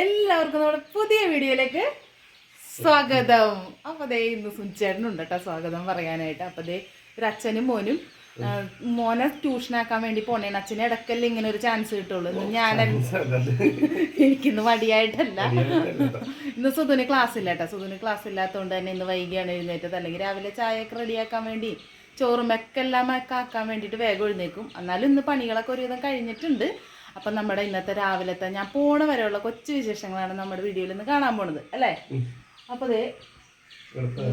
എല്ലാവർക്കും നമ്മുടെ പുതിയ വീഡിയോയിലേക്ക് സ്വാഗതം. അപ്പൊ ദേ ഇന്ന് സുനിച്ചേട്ടനുണ്ട് കേട്ടോ സ്വാഗതം പറയാനായിട്ട്. അപ്പൊ ദേ ഒരു അച്ഛനും മോനും മോനെ ട്യൂഷനാക്കാൻ വേണ്ടി പോണേണ് അച്ഛനെ ഇടക്കല്ലേ ഇങ്ങനെ ഒരു ചാൻസ് കിട്ടുള്ളൂ. ഞാൻ എനിക്കിന്ന് മടിയായിട്ടല്ല. ഇന്ന് സുധുന് ക്ലാസ് ഇല്ല കേട്ടോ. സുധുന് ക്ലാസ് ഇല്ലാത്തതുകൊണ്ട് തന്നെ ഇന്ന് വൈകിയാണ് എഴുന്നേറ്റത്. അല്ലെങ്കിൽ രാവിലെ ചായയൊക്കെ റെഡിയാക്കാൻ വേണ്ടി ചോറും ഒക്കെ എല്ലാം ഒക്കെ ആക്കാൻ വേണ്ടിയിട്ട് വേഗം എഴുന്നേക്കും. എന്നാലും ഇന്ന് പണികളൊക്കെ ഒരുവിധം കഴിഞ്ഞിട്ടുണ്ട്. അപ്പം നമ്മുടെ ഇന്നത്തെ രാവിലത്തെ ഞാൻ പോണ വരെയുള്ള കൊച്ചു വിശേഷങ്ങളാണ് നമ്മുടെ വീഡിയോയിൽ നിന്ന് കാണാൻ പോണത് അല്ലേ? അപ്പോൾ ദേ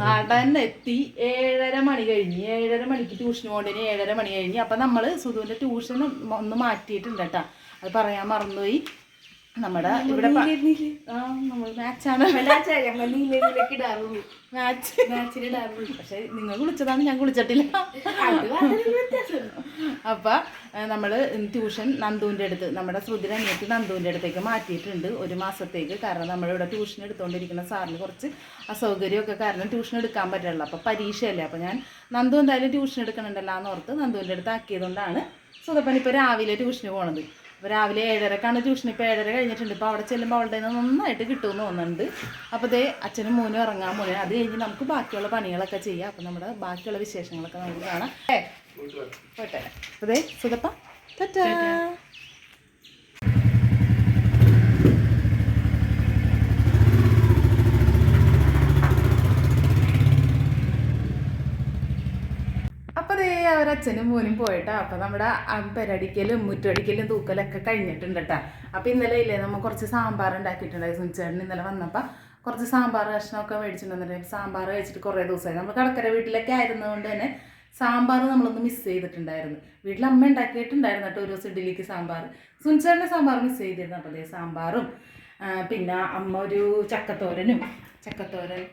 നടൻ എത്തി ഏഴര മണി കഴിഞ്ഞ് ഏഴര മണിക്ക് ട്യൂഷൻ പോകേണ്ടതിന് ഏഴര മണി കഴിഞ്ഞ്. അപ്പം നമ്മൾ സുധുവിന്റെ ട്യൂഷൻ ഒന്ന് മാറ്റിയിട്ടുണ്ട് കേട്ടോ. അത് പറയാൻ മറന്നുപോയി. നമ്മുടെ ഇവിടെ പക്ഷെ നിങ്ങൾ വിളിച്ചതാണ് ഞാൻ വിളിച്ചിട്ടില്ല അപ്പൊ നമ്മൾ ട്യൂഷൻ നന്ദുവിന്റെ അടുത്ത് നമ്മുടെ ശ്രുതി അനിയത്തി നന്ദുവിന്റെ അടുത്തേക്ക് മാറ്റിയിട്ടുണ്ട് ഒരു മാസത്തേക്ക്. കാരണം നമ്മളിവിടെ ട്യൂഷൻ എടുത്തുകൊണ്ടിരിക്കുന്ന സാറിന് കുറച്ച് അസൗകര്യമൊക്കെ കാരണം ട്യൂഷൻ എടുക്കാൻ പറ്റില്ല അപ്പോൾ പരീക്ഷയല്ലേ. അപ്പോൾ ഞാൻ നന്ദു എന്തായാലും ട്യൂഷൻ എടുക്കണുണ്ടല്ലോ എന്ന് ഓർത്ത് നന്ദുവിന്റെ അടുത്ത് ആക്കിയതുകൊണ്ടാണ് സുതപ്പൻ ഇപ്പോൾ രാവിലെ ട്യൂഷന് പോണത്. അപ്പോൾ രാവിലെ ഏഴരക്കാണ് ട്യൂഷൻ ഇപ്പോൾ ഏഴര കഴിഞ്ഞിട്ടുണ്ട്. ഇപ്പോൾ അവിടെ ചെല്ലുമ്പോൾ അവളുടെ നിന്ന് നന്നായിട്ട് കിട്ടുമെന്ന് തോന്നുന്നുണ്ട്. അപ്പോൾ ദേ അച്ഛനും മോനും ഇറങ്ങാൻ മോനെ അത് കഴിഞ്ഞ് നമുക്ക് ബാക്കിയുള്ള പണികളൊക്കെ ചെയ്യാം. അപ്പോൾ നമ്മുടെ ബാക്കിയുള്ള വിശേഷങ്ങളൊക്കെ നമുക്ക് കാണാം. പോട്ടെ. അവരച്ഛനും മോനും പോയിട്ടാ. അപ്പൊ നമ്മുടെ പെരടിക്കലും മുറ്റടിക്കലും തൂക്കലൊക്കെ കഴിഞ്ഞിട്ടുണ്ട് കേട്ടോ അപ്പൊ ഇന്നലെ ഇല്ലേ നമ്മ കുറച്ച് സാമ്പാർ ഉണ്ടാക്കിയിട്ടുണ്ടായി സുനിച്ചേട്ടൻ ഇന്നലെ വന്നപ്പോ. കുറച്ച് സാമ്പാർ കഷ്ണമൊക്കെ മേടിച്ചിട്ടുണ്ടെന്നുണ്ടെങ്കിൽ സാമ്പാർ കഴിച്ചിട്ട് കുറേ ദിവസമായി. നമ്മൾ കടക്കര വീട്ടിലൊക്കെ ആയിരുന്നതുകൊണ്ട് തന്നെ സാമ്പാർ നമ്മളൊന്ന് മിസ് ചെയ്തിട്ടുണ്ടായിരുന്നു. വീട്ടിൽ അമ്മ ഉണ്ടാക്കിയിട്ടുണ്ടായിരുന്നു കേട്ടോ ഒരു ദിവസം ഇഡ്ഡലിക്ക് സാമ്പാർ സുനിച്ചേട്ടന്റെ സാമ്പാർ മിസ് ചെയ്തിരുന്നു അപ്പോൾ അതേ സാമ്പാറും. പിന്നെ അമ്മ ഒരു ചക്കത്തോരനും ചക്കത്തോരൻ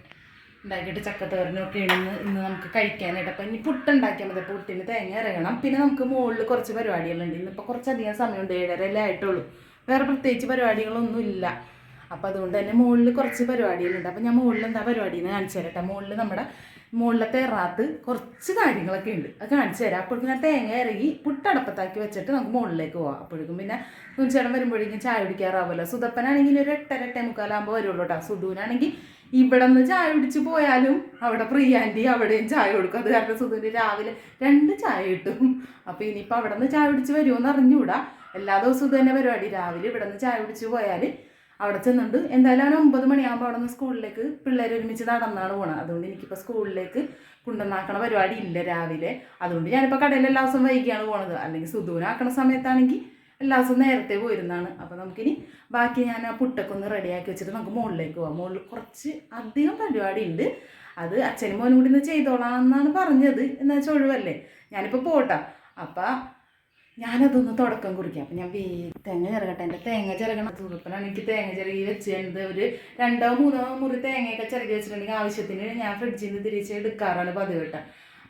ഉണ്ടാക്കിയിട്ട് ചക്കത്തോരനൊക്കെ ഇണിന്ന് ഇന്ന് നമുക്ക് കഴിക്കാനായിട്ട്. അപ്പം ഇനി പുട്ടുണ്ടാക്കിയാൽ മതി. പുട്ടിന് തേങ്ങ ഇറങ്ങണം പിന്നെ നമുക്ക് മുകളിൽ കുറച്ച് പരിപാടികളുണ്ട്. ഇന്നിപ്പോൾ കുറച്ചധികം സമയമുണ്ട്. ഏഴരല്ലേ ആയിട്ടുള്ളൂ. വേറെ പ്രത്യേകിച്ച് പരിപാടികളൊന്നും ഇല്ല അപ്പോൾ അതുകൊണ്ട് തന്നെ മുകളിൽ കുറച്ച് പരിപാടികളുണ്ട്. അപ്പം ഞാൻ മുകളിൽ എന്താ പരിപാടി എന്ന് കാണിച്ചു തരട്ടെ. മുകളിൽ നമ്മുടെ മുകളിലത്തെ എറാത്ത് കുറച്ച് കാര്യങ്ങളൊക്കെ ഉണ്ട്. അത് കാണിച്ചു തരാം. അപ്പോഴേക്കും ഞാൻ തേങ്ങ ഇറങ്ങി പുട്ടടപ്പത്താക്കി വെച്ചിട്ട് നമുക്ക് മുകളിലേക്ക് പോവാം. അപ്പോഴേക്കും പിന്നെ കുഞ്ചേടം വരുമ്പോഴേക്കും ചായ കുടിക്കാറാവുമല്ലോ. സുതപ്പനാണെങ്കിൽ ഒരു എട്ടര എട്ടേ മുക്കാലാകുമ്പോൾ വരുള്ളൂ കേട്ടോ. സുധുവിനാണെങ്കിൽ ഇവിടെ നിന്ന് ചായ കുടിച്ച് പോയാലും അവിടെ പ്രിയാന്റി അവിടെയും ചായ കൊടുക്കും. അത് കാരണം സുധുവിന് രാവിലെ രണ്ട് ചായ കിട്ടും. അപ്പോൾ ഇനിയിപ്പോൾ അവിടെ നിന്ന് ചായ കുടിച്ച് വരുമോയെന്ന് അറിഞ്ഞുകൂടാ. എല്ലാ ദിവസവും തന്നെ പരിപാടി. രാവിലെ ഇവിടെ നിന്ന് ചായ കുടിച്ച് പോയാൽ അവിടെ ചെന്നുണ്ട് എന്തായാലും അവൻ ഒമ്പത് മണിയാകുമ്പോൾ അവിടെ നിന്ന് സ്കൂളിലേക്ക് പിള്ളേർ ഒരുമിച്ച് നടന്നാണ് പോണത്. അതുകൊണ്ട് എനിക്കിപ്പോൾ സ്കൂളിലേക്ക് കൊണ്ടുവന്നാക്കണ പരിപാടി ഇല്ല രാവിലെ. അതുകൊണ്ട് ഞാനിപ്പോൾ കടയിൽ എല്ലാ ദിവസവും വൈകിയാണ് പോണത്. അല്ലെങ്കിൽ സുധുവിനാക്കണ സമയത്താണെങ്കിൽ എല്ലാ ദിവസവും നേരത്തെ പോയിരുന്നാണ്. അപ്പോൾ നമുക്കിനി ബാക്കി ഞാൻ ആ പുട്ടൊക്കെ ഒന്ന് റെഡിയാക്കി വെച്ചിട്ട് നമുക്ക് മുകളിലേക്ക് പോകാം മുകളിൽ കുറച്ച് അധികം പരിപാടി ഉണ്ട് അത് അച്ഛനും മോനും കൂടി ഇന്ന് ചെയ്തോളാം എന്നാണ് പറഞ്ഞത്. എന്നുവെച്ചാൽ ഒഴിവല്ലേ ഞാനിപ്പോൾ പോട്ടാ. അപ്പം ഞാനതൊന്ന് തുടക്കം കുറിക്കാം. അപ്പം ഞാൻ വേ തേങ്ങ ചിരകട്ടെ. എന്റെ തേങ്ങ ചിരകണം. ചൂടപ്പനാണ് എനിക്ക് തേങ്ങ ചിരകി വെച്ചിട്ടുണ്ട്. ഒരു രണ്ടോ മൂന്നോ മുറി തേങ്ങയൊക്കെ ചിരകി വെച്ചിട്ടുണ്ടെങ്കിൽ ആവശ്യത്തിന് ഞാൻ ഫ്രിഡ്ജിൽ നിന്ന് തിരിച്ച് എടുക്കാറാണ് പതിവ് കേട്ടോ.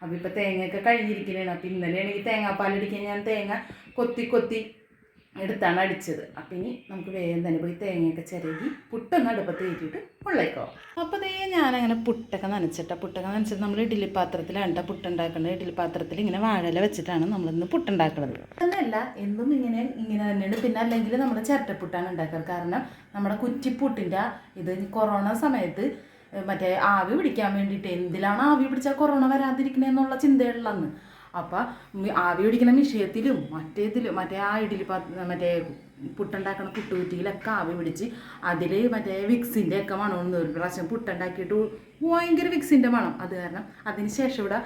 അപ്പോൾ ഇപ്പോൾ തേങ്ങയൊക്കെ കഴിഞ്ഞിരിക്കുന്നതാണ് അപ്പം ഇന്നലെ ആണെങ്കിൽ തേങ്ങാപ്പാലടിക്കാൻ ഞാൻ തേങ്ങ കൊത്തി കൊത്തി എടുത്താണ് അടിച്ചത്. അപ്പം ഇനി നമുക്ക് വേഗം തന്നെ പോയി തേങ്ങയൊക്കെ ചിരകി പുട്ടൊന്ന് അടുപ്പത്ത് കയറ്റിയിട്ട് ഉള്ളേക്കോ അപ്പോൾ ദേ ഞാനങ്ങനെ പുട്ടൊക്കെ നനച്ചിട്ട. പുട്ടൊക്കെ നനച്ചിട്ട് നമ്മൾ ഇഡ്ഡലി പാത്രത്തിലാണ് കേട്ടോ പുട്ടുണ്ടാക്കുന്നത് ഇഡ്ഡലി പാത്രത്തിൽ ഇങ്ങനെ വാഴല വെച്ചിട്ടാണ് നമ്മളിന്ന് പുട്ടുണ്ടാക്കുന്നത് അതല്ല എന്നും ഇങ്ങനെ ഇങ്ങനെ തന്നെയാണ്. പിന്നെ അല്ലെങ്കിൽ നമ്മൾ ചിരട്ടപ്പുട്ടാണ് ഉണ്ടാക്കാറ് കാരണം നമ്മുടെ കുറ്റിപ്പുട്ടിന്റെ ഇത് കൊറോണ സമയത്ത് മറ്റേ ആവി പിടിക്കാൻ വേണ്ടിയിട്ട് എന്തിലാണ് ആവി പിടിച്ചാൽ കൊറോണ വരാതിരിക്കണേന്നുള്ള ചിന്തയുള്ളന്ന്. അപ്പം ആവി പിടിക്കുന്ന വിഷയത്തിലും മറ്റേതിലും മറ്റേ ആ പാത്ര മറ്റേ പുട്ടുണ്ടാക്കണ പുട്ടുകുറ്റിയിലൊക്കെ ആവി പിടിച്ച് അതിൽ മറ്റേ വിക്സിന്റെ ഒക്കെ മണമെന്ന് ഒരു പ്രാവശ്യം പുട്ടുണ്ടാക്കിയിട്ട് ഭയങ്കര വിക്സിന്റെ മണം. അത് കാരണം അതിന് ശേഷം ഇവിടെ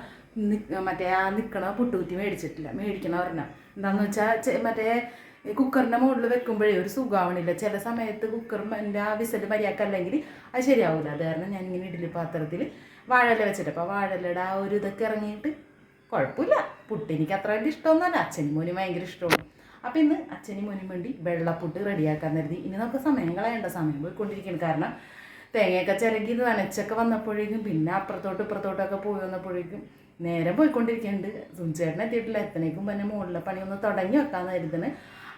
മറ്റേ ആ നിൽക്കണ പുട്ടുകുറ്റി മേടിച്ചിട്ടില്ല. മേടിക്കണ പറഞ്ഞാൽ എന്താണെന്ന് വെച്ചാൽ മറ്റേ കുക്കറിന്റെ മുകളിൽ വെക്കുമ്പോഴേ ഒരു സുഖാവണില്ല. ചില സമയത്ത് കുക്കറിന്റെ ആ വിസൽ മര്യാക്കല്ലെങ്കിൽ അത് ശരിയാവില്ല അത് കാരണം ഞാനിങ്ങനെ ഇഡ്ഡലി പാത്രത്തിൽ വാഴല വെച്ചിട്ട്. അപ്പോൾ വാഴലയുടെ ആ ഒരു ഇതൊക്കെ ഇറങ്ങിയിട്ട് കുഴപ്പമില്ല. പുട്ട് എനിക്ക് അത്ര വലിയ ഇഷ്ടമൊന്നുമല്ല. അച്ഛനും മോനും ഭയങ്കര ഇഷ്ടമാണ്. അപ്പോൾ ഇന്ന് അച്ഛനും മോനും വേണ്ടി വെള്ളപ്പുട്ട് റെഡിയാക്കാൻ കരുതി. ഇനി നമുക്ക് സമയം കളയേണ്ട. സമയം പോയിക്കൊണ്ടിരിക്കണം കാരണം തേങ്ങയൊക്കെ ചിരകി നനച്ചൊക്കെ വന്നപ്പോഴേക്കും പിന്നെ അപ്പുറത്തോട്ട് ഇപ്പുറത്തോട്ടൊക്കെ പോയി വന്നപ്പോഴേക്കും നേരം പോയിക്കൊണ്ടിരിക്കുന്നുണ്ട്. സുഞ്ചേട്ടൻ എത്തിയിട്ടില്ല. എത്തനേക്കും പിന്നെ മുകളിലെ പണി ഒന്ന് തുടങ്ങി വെക്കാമെന്ന് കരുതണ്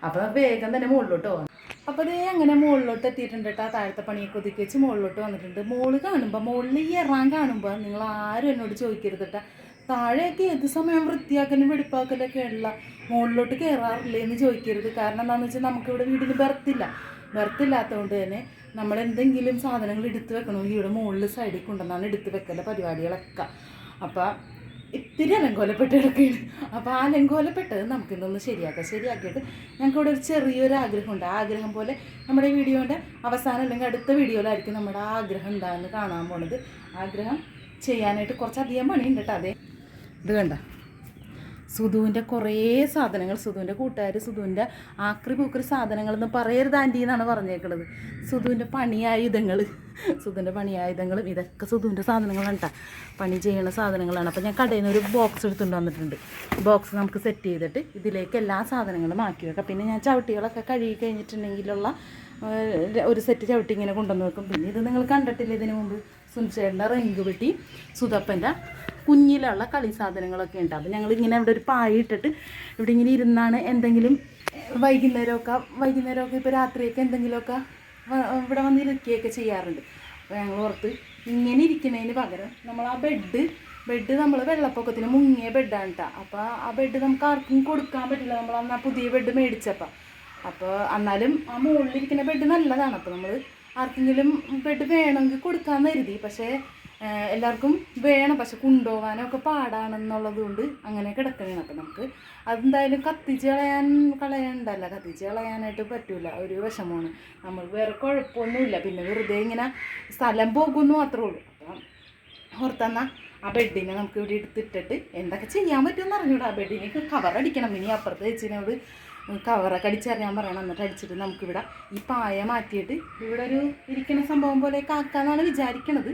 അപ്പോൾ വേഗം തന്നെ മുകളിലോട്ട് പോകാം. അപ്പോൾ അതേ അങ്ങനെ മുകളിലോട്ട് എത്തിയിട്ടുണ്ട് കേട്ടോ. താഴത്തെ പണിയൊക്കെ ഒതുക്കി വെച്ച് മുകളിലോട്ട് വന്നിട്ടുണ്ട്. മോൾ കാണുമ്പോൾ മുകളിൽ ഇറാൻ കാണുമ്പോൾ നിങ്ങൾ ആരും എന്നോട് ചോദിക്കരുത് കേട്ടോ. താഴെയൊക്കെ ഏത് സമയം വൃത്തിയാക്കലും വെടിപ്പാക്കലൊക്കെ ഉള്ള മുകളിലോട്ട് കയറാറില്ലേ എന്ന് ചോദിക്കരുത്. കാരണം എന്താണെന്ന് വെച്ചാൽ നമുക്കിവിടെ വീടിന് ബർത്തില്ല. ബർത്തില്ലാത്തതുകൊണ്ട് തന്നെ നമ്മൾ എന്തെങ്കിലും സാധനങ്ങൾ എടുത്ത് വെക്കണമെങ്കിൽ ഇവിടെ മുകളിൽ സൈഡിൽ കൊണ്ടുവന്നാണ് എടുത്ത് വെക്കല പരിപാടികളൊക്കെ. അപ്പം ഇത്തിരി അലങ്കോലപ്പെട്ട് കിടക്കുകയാണ് അപ്പോൾ ആ അലങ്കോലപ്പെട്ടത് നമുക്കിതൊന്ന് ശരിയാക്കാം. ശരിയാക്കിയിട്ട് ഞങ്ങൾക്ക് ഇവിടെ ഒരു ചെറിയൊരു ആഗ്രഹമുണ്ട് ആ ആഗ്രഹം പോലെ നമ്മുടെ വീഡിയോന്റെ അവസാനം അല്ലെങ്കിൽ അടുത്ത വീഡിയോയിലായിരിക്കും നമ്മുടെ ആഗ്രഹം എന്താണെന്ന് കാണാൻ പോണത്. ആഗ്രഹം ചെയ്യാനായിട്ട് കുറച്ചധികം പണിയുണ്ട് കേട്ടോ. അതെ. ഇത് കണ്ട? സുധുവിന്റെ കുറേ സാധനങ്ങൾ സുധുവിന്റെ കൂട്ടുകാർ സുധുവിന്റെ ആക്രി പൂക്കറി സാധനങ്ങൾ എന്ന് പറയരുത് ആന്റി എന്നാണ് പറഞ്ഞേക്കുന്നത് സുധുവിന്റെ പണിയായുധങ്ങൾ സുധുവിന്റെ പണിയായുധങ്ങളും ഇതൊക്കെ സുധുവിന്റെ സാധനങ്ങളാണ് കേട്ടോ പണി ചെയ്യുന്ന സാധനങ്ങളാണ്. അപ്പോൾ ഞാൻ കടയിൽ നിന്ന് ഒരു ബോക്സ് എടുത്തുകൊണ്ട് വന്നിട്ടുണ്ട്. ബോക്സ് നമുക്ക് സെറ്റ് ചെയ്തിട്ട് ഇതിലേക്ക് എല്ലാ സാധനങ്ങളും മാറ്റി വെക്കാം. പിന്നെ ഞാൻ ചവിട്ടികളൊക്കെ കഴുകി കഴിഞ്ഞിട്ടുണ്ടെങ്കിലുള്ള ഒരു സെറ്റ് ചവിട്ടി ഇങ്ങനെ കൊണ്ടുവന്ന് വെക്കും. പിന്നെ ഇത് നിങ്ങൾ കണ്ടിട്ടില്ല ഇതിനു മുമ്പ്? സുനിച്ചേട്ടന്റെ റിങ്ക് പെട്ടി സുതപ്പന്റെ കുഞ്ഞിലുള്ള കളി സാധനങ്ങളൊക്കെ ഉണ്ട്. അപ്പോൾ ഞങ്ങൾ ഇങ്ങനെ ഇവിടെ ഒരു പായ ഇട്ടിട്ട് ഇവിടെ ഇങ്ങനെ ഇരുന്നാണ് എന്തെങ്കിലും വൈകുന്നേരമൊക്കെ വൈകുന്നേരമൊക്കെ ഇപ്പോൾ രാത്രിയൊക്കെ എന്തെങ്കിലുമൊക്കെ ഇവിടെ വന്ന് ഇരിക്കുകയൊക്കെ ചെയ്യാറുണ്ട്. അപ്പോൾ ഞങ്ങൾ ഓർത്ത് ഇങ്ങനെ ഇരിക്കുന്നതിന് പകരം നമ്മൾ ആ ബെഡ് ബെഡ് നമ്മൾ വെള്ളപ്പൊക്കത്തിന് മുങ്ങിയ ബെഡാണ് കേട്ടോ അപ്പോൾ ആ ബെഡ് നമുക്ക് ആർക്കും കൊടുക്കാൻ പറ്റില്ല. നമ്മൾ അന്ന് ആ പുതിയ ബെഡ് മേടിച്ചപ്പോൾ അപ്പോൾ എന്നാലും ആ മുകളിലിരിക്കുന്ന ബെഡ് നല്ലതാണ്. അപ്പോൾ നമ്മൾ ആർക്കെങ്കിലും ബെഡ് വേണമെങ്കിൽ കൊടുക്കാമെന്ന് കരുതി. പക്ഷേ എല്ലാവർക്കും വേണം. പക്ഷെ കൊണ്ടുപോകാനൊക്കെ പാടാണെന്നുള്ളത് കൊണ്ട് അങ്ങനെ കിടക്കണേണ് അപ്പം നമുക്ക് അതെന്തായാലും കത്തിച്ച് കളയാൻ കളയണ്ടല്ല. കത്തിച്ച് കളയാനായിട്ട് പറ്റില്ല ഒരു വിഷമമാണ്. നമ്മൾ വേറെ കുഴപ്പമൊന്നുമില്ല. പിന്നെ വെറുതെ ഇങ്ങനെ സ്ഥലം പോകുമെന്ന് മാത്രമേ ഉള്ളൂ. അപ്പം ഓർത്തെന്നാ ആ ബെഡിനെ നമുക്ക് ഇവിടെ എടുത്തിട്ടിട്ട് എന്തൊക്കെ ചെയ്യാൻ പറ്റുമെന്ന് അറിഞ്ഞൂടാ. ആ ബെഡിനേക്ക് കവറടിക്കണം ഇനി അപ്പുറത്ത് വെച്ചിനോട് കവറൊക്കെ അടിച്ചറിയാൻ പറയണം. എന്നിട്ട് അടിച്ചിട്ട് നമുക്കിവിടെ ഈ പായ മാറ്റിയിട്ട് ഇവിടെ ഒരു ഇരിക്കുന്ന സംഭവം പോലെ കാക്കാന്നാണ് വിചാരിക്കണത്.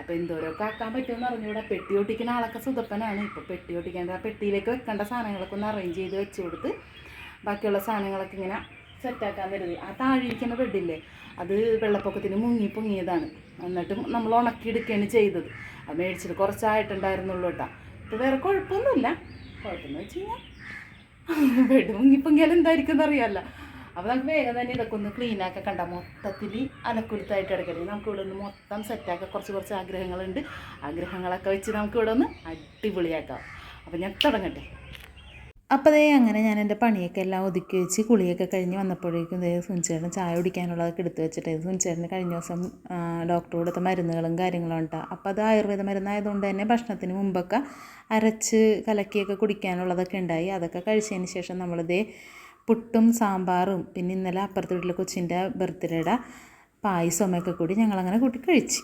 അപ്പോൾ എന്തോരൊക്കെ ആക്കാൻ പറ്റുമെന്ന് അറിഞ്ഞൂടെ പെട്ടി ഒട്ടിക്കുന്ന ആളൊക്കെ സുതപ്പനാണ്. ഇപ്പോൾ പെട്ടി ഒട്ടിക്കേണ്ട പെട്ടിയിലേക്ക് വെക്കേണ്ട സാധനങ്ങളൊക്കെ ഒന്ന് അറേഞ്ച് ചെയ്ത് വെച്ച് കൊടുത്ത് ബാക്കിയുള്ള സാധനങ്ങളൊക്കെ ഇങ്ങനെ സെറ്റാക്കാൻ കരുതി ആ താഴെയിരിക്കുന്ന ബെഡില്ലേ അത് വെള്ളപ്പൊക്കത്തിന് മുങ്ങി പൊങ്ങിയതാണ്. എന്നിട്ട് നമ്മൾ ഉണക്കിയെടുക്കുകയാണ് ചെയ്തത്. അത് മേടിച്ചിട്ട് കുറച്ചായിട്ടുണ്ടായിരുന്നുള്ളൂ കേട്ടോ. ഇപ്പോൾ വേറെ കുഴപ്പമൊന്നുമില്ല. കുഴപ്പമെന്ന് വെച്ച് കഴിഞ്ഞാൽ ബെഡ് മുങ്ങിപ്പൊങ്ങിയാൽ എന്തായിരിക്കും എന്നറിയാമല്ലോ അപ്പോൾ നമുക്ക് വേഗം തന്നെ ഇതൊക്കെ ഒന്ന് ക്ലീൻ ആക്കാൻ കണ്ട മൊത്തത്തിൽ അലക്കുരുത്തായിട്ട് എടുക്കരുത് നമുക്ക് ഇവിടെ ഒന്ന് മൊത്തം സെറ്റാക്കാൻ കുറച്ച് കുറച്ച് ആഗ്രഹങ്ങളുണ്ട്. ആഗ്രഹങ്ങളൊക്കെ വെച്ച് നമുക്ക് ഇവിടെ ഒന്ന് അടിപൊളിയാക്കാം. അപ്പോൾ ഞാൻ തുടങ്ങട്ടെ. അപ്പോൾ ദേ അങ്ങനെ ഞാൻ എന്റെ പണിയൊക്കെ എല്ലാം ഒതുക്കി വെച്ച് കുളിയൊക്കെ കഴിഞ്ഞ് വന്നപ്പോഴേക്കും ദേ സുനിച്ചേട്ടൻ ചായ കുടിക്കാനുള്ളതൊക്കെ എടുത്തു വെച്ചിട്ട് സുനിച്ചേട്ടന് കഴിഞ്ഞ ദിവസം ഡോക്ടർ കൊടുത്ത മരുന്നുകളും കാര്യങ്ങളും ഉണ്ടാ. അപ്പോൾ അത് ആയുർവേദ മരുന്നായതുകൊണ്ട് തന്നെ ഭക്ഷണത്തിന് മുമ്പൊക്കെ അരച്ച് കലക്കിയൊക്കെ കുടിക്കാനുള്ളതൊക്കെ ഉണ്ടായി. അതൊക്കെ കഴിച്ചതിന് ശേഷം നമ്മളിതേ പുട്ടും സാമ്പാറും പിന്നെ ഇന്നലെ അപ്പുറത്തെ വീട്ടിലെ കൊച്ചിന്റെ ബർത്ത്ഡേയുടെ പായസമൊക്കെ കൂടി ഞങ്ങളങ്ങനെ കൂട്ടി കഴിച്ചു.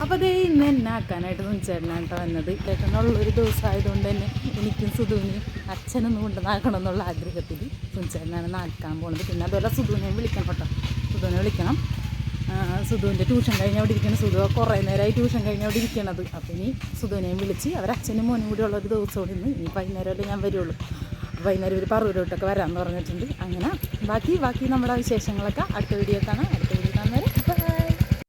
അപ്പോൾ അതേ ഇന്ന് എന്നെ ആക്കാനായിട്ട് സുനിച്ചേട്ടനാണ് കേട്ടോ വന്നത്. ചേട്ടനുള്ളൊരു ദിവസമായതുകൊണ്ട് തന്നെ എനിക്കും സുധുവിനും അച്ഛനൊന്ന് കൊണ്ടുവന്നാക്കണം എന്നുള്ള ആഗ്രഹത്തിൽ സുനിച്ചേട്ടനാണ് നാക്കാൻ പോകുന്നത് പിന്നെ അതുപോലെ സുധുവിനെയും വിളിക്കണം കേട്ടോ. സുധുവിനെ വിളിക്കണം. സുധുവിന്റെ ട്യൂഷൻ കഴിഞ്ഞ് അവിടെ ഇരിക്കണം സുധു കുറേ നേരമായി ട്യൂഷൻ കഴിഞ്ഞ് അവിടെ ഇരിക്കണത് അപ്പോൾ ഇനി സുധുവിനെയും വിളിച്ച് അവരച്ഛനും മോനും കൂടി ഉള്ളൊരു ദിവസം ഇന്ന്. ഇനി വൈകുന്നേരമല്ലേ ഞാൻ വരുള്ളൂ. അപ്പോൾ വൈകുന്നേരം ഒരു പറവൂരോട്ടൊക്കെ വരാമെന്ന് പറഞ്ഞിട്ടുണ്ട്. അങ്ങനെ ബാക്കി ബാക്കി നമ്മുടെ വിശേഷങ്ങളൊക്കെ അടുത്ത വീഡിയോ കാണാം. അടുത്ത വീഡിയോ കാണുന്നവരെ